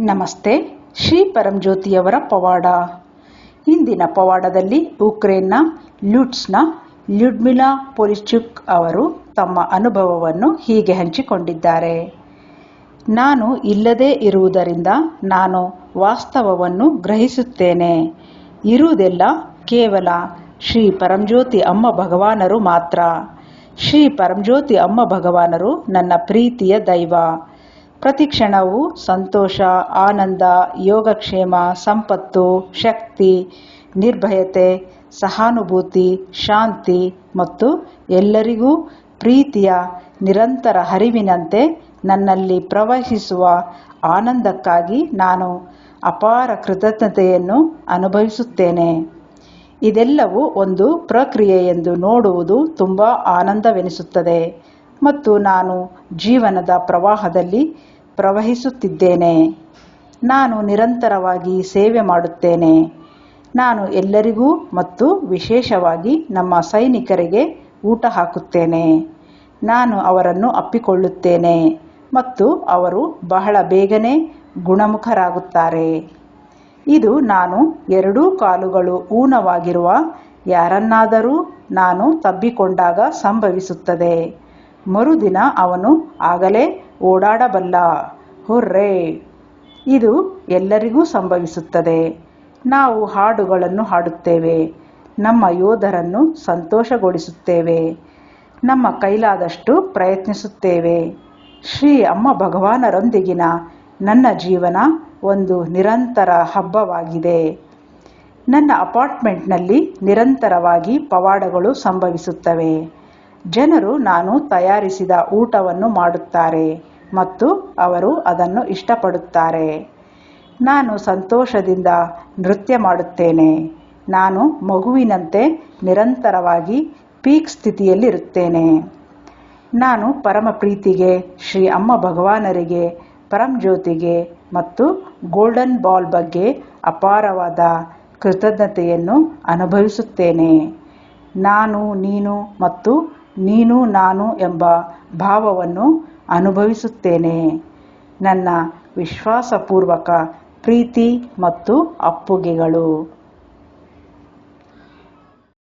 ನಮಸ್ತೆ, ಶ್ರೀ ಪರಂಜ್ಯೋತಿಯವರ ಪವಾಡ. ಇಂದಿನ ಪವಾಡದಲ್ಲಿ ಉಕ್ರೇನ್ನ ಲ್ಯೂಟ್ಸ್ನ ಲ್ಯುಡ್ಮಿಲಾ ಪೊಲಿಚುಕ್ ಅವರು ತಮ್ಮ ಅನುಭವವನ್ನು ಹೀಗೆ ಹಂಚಿಕೊಂಡಿದ್ದಾರೆ. ನಾನು ಇಲ್ಲದೇ ಇರುವುದರಿಂದ ನಾನು ವಾಸ್ತವವನ್ನು ಗ್ರಹಿಸುತ್ತೇನೆ. ಇರುವುದೆಲ್ಲ ಕೇವಲ ಶ್ರೀ ಪರಂಜ್ಯೋತಿ ಅಮ್ಮ ಭಗವಾನರು ಮಾತ್ರ. ಶ್ರೀ ಪರಂಜ್ಯೋತಿ ಅಮ್ಮ ಭಗವಾನರು ನನ್ನ ಪ್ರೀತಿಯ ದೈವ. ಪ್ರತಿ ಕ್ಷಣವೂ ಸಂತೋಷ, ಆನಂದ, ಯೋಗಕ್ಷೇಮ, ಸಂಪತ್ತು, ಶಕ್ತಿ, ನಿರ್ಭಯತೆ, ಸಹಾನುಭೂತಿ, ಶಾಂತಿ ಮತ್ತು ಎಲ್ಲರಿಗೂ ಪ್ರೀತಿಯ ನಿರಂತರ ಹರಿವಿನಂತೆ ನನ್ನಲ್ಲಿ ಪ್ರವಹಿಸುವ ಆನಂದಕ್ಕಾಗಿ ನಾನು ಅಪಾರ ಕೃತಜ್ಞತೆಯನ್ನು ಅನುಭವಿಸುತ್ತೇನೆ. ಇದೆಲ್ಲವೂ ಒಂದು ಪ್ರಕ್ರಿಯೆ ಎಂದು ನೋಡುವುದು ತುಂಬ ಆನಂದವೆನಿಸುತ್ತದೆ. ಮತ್ತು ನಾನು ಜೀವನದ ಪ್ರವಾಹದಲ್ಲಿ ಪ್ರವಹಿಸುತ್ತಿದ್ದೇನೆ. ನಾನು ನಿರಂತರವಾಗಿ ಸೇವೆ ಮಾಡುತ್ತೇನೆ. ನಾನು ಎಲ್ಲರಿಗೂ ಮತ್ತು ವಿಶೇಷವಾಗಿ ನಮ್ಮ ಸೈನಿಕರಿಗೆ ಊಟ ಹಾಕುತ್ತೇನೆ. ನಾನು ಅವರನ್ನು ಅಪ್ಪಿಕೊಳ್ಳುತ್ತೇನೆ ಮತ್ತು ಅವರು ಬಹಳ ಬೇಗನೆ ಗುಣಮುಖರಾಗುತ್ತಾರೆ. ಇದು ನಾನು ಎರಡೂ ಕಾಲುಗಳು ಊನವಾಗಿರುವ ಯಾರನ್ನಾದರೂ ನಾನು ತಬ್ಬಿಕೊಂಡಾಗ ಸಂಭವಿಸುತ್ತದೆ. ಮರುದಿನ ಅವನು ಆಗಲೇ ಓಡಾಡಬಲ್ಲ. ಹುರ್ರೇ. ಇದು ಎಲ್ಲರಿಗೂ ಸಂಭವಿಸುತ್ತದೆ. ನಾವು ಹಾಡುಗಳನ್ನು ಹಾಡುತ್ತೇವೆ. ನಮ್ಮ ಯೋಧರನ್ನು ಸಂತೋಷಗೊಳಿಸುತ್ತೇವೆ. ನಮ್ಮ ಕೈಲಾದಷ್ಟು ಪ್ರಯತ್ನಿಸುತ್ತೇವೆ. ಶ್ರೀ ಅಮ್ಮ ಭಗವಾನರೊಂದಿಗಿನ ನನ್ನ ಜೀವನ ಒಂದು ನಿರಂತರ ಹಬ್ಬವಾಗಿದೆ. ನನ್ನ ಅಪಾರ್ಟ್ಮೆಂಟ್ನಲ್ಲಿ ನಿರಂತರವಾಗಿ ಪವಾಡಗಳು ಸಂಭವಿಸುತ್ತವೆ. ಜನರು ನಾನು ತಯಾರಿಸಿದ ಊಟವನ್ನು ಮಾಡುತ್ತಾರೆ ಮತ್ತು ಅವರು ಅದನ್ನು ಇಷ್ಟಪಡುತ್ತಾರೆ. ನಾನು ಸಂತೋಷದಿಂದ ನೃತ್ಯ ಮಾಡುತ್ತೇನೆ. ನಾನು ಮಗುವಿನಂತೆ ನಿರಂತರವಾಗಿ ಪೀಕ್ ಸ್ಥಿತಿಯಲ್ಲಿರುತ್ತೇನೆ. ನಾನು ಪರಮ ಪ್ರೀತಿಗೆ, ಶ್ರೀ ಅಮ್ಮ ಭಗವಾನರಿಗೆ ಪರಂಜ್ಯೋತಿಗೆ ಮತ್ತು ಗೋಲ್ಡನ್ ಬಾಲ್ ಬಗ್ಗೆ ಅಪಾರವಾದ ಕೃತಜ್ಞತೆಯನ್ನು ಅನುಭವಿಸುತ್ತೇನೆ. ನಾನು, ನೀನು ಮತ್ತು ನೀನು ನಾನು ಎಂಬ ಭಾವವನ್ನು ಅನುಭವಿಸುತ್ತೇನೆ. ನನ್ನ ವಿಶ್ವಾಸಪೂರ್ವಕ ಪ್ರೀತಿ ಮತ್ತು ಅಪ್ಪುಗೆಗಳು.